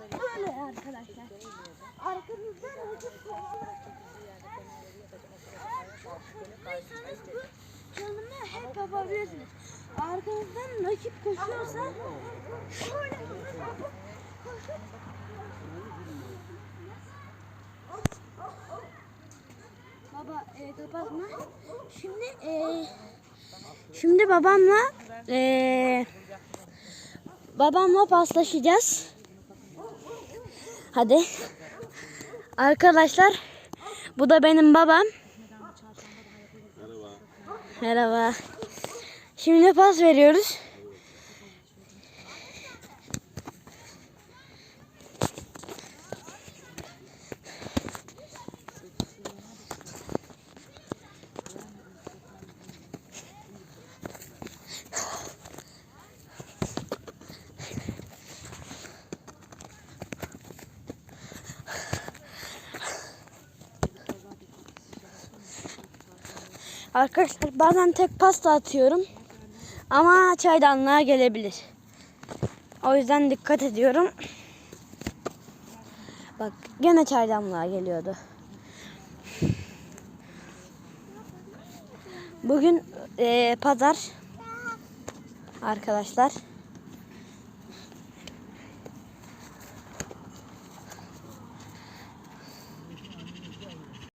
Böyle arkadaşlar. Arkanızdan rakip koşuyorsanız bu çalımı hep yapabilirsiniz. Arkanızdan rakip koşuyorsa şöyle Baba e, kapatma. Şimdi e, şimdi babamla e, babamla paslaşacağız. Hadi. Arkadaşlar bu da benim babam. Merhaba. Merhaba. Şimdi pas veriyoruz. Arkadaşlar bazen tek pasta atıyorum. Ama çaydanlığa gelebilir. O yüzden dikkat ediyorum. Bak gene çaydanlığa geliyordu. Bugün eee, pazar arkadaşlar.